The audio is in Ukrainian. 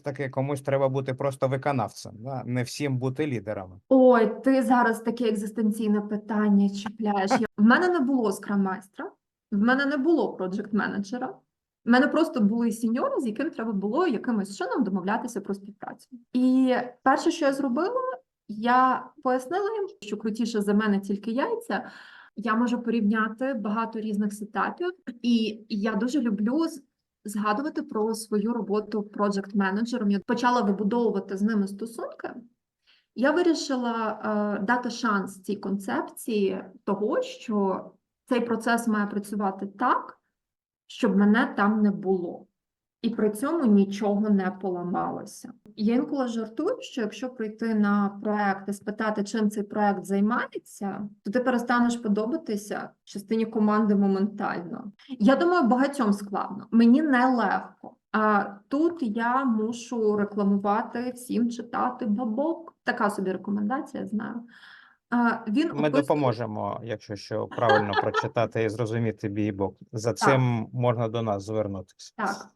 ж таки комусь треба бути просто виконавцем, да? не всім бути лідерами. Ой, ти зараз таке екзистенційне питання чіпляєш. В мене не було скрам-майстра, в мене не було проджект-менеджера. В мене просто були сіньори, з яким треба було якимось чином домовлятися про співпрацю. І перше, що я зробила, я пояснила їм, що крутіше за мене тільки яйця. Я можу порівняти багато різних сетапів, і я дуже люблю згадувати про свою роботу проджект-менеджером. Я почала вибудовувати з ними стосунки. Я вирішила е, дати шанс цій концепції того, що цей процес має працювати так, щоб мене там не було. І при цьому нічого не поламалося. Я інколи жартую, що якщо прийти на проект і спитати, чим цей проект займається, то ти перестанеш подобатися частині команди моментально. Я думаю, багатьом складно. Мені не легко. А тут я мушу рекламувати всім читати бабок. Така собі рекомендація, знаю. А, він Ми описує- допоможемо, якщо що правильно прочитати і зрозуміти бійбок. За цим можна до нас звернутися. Так,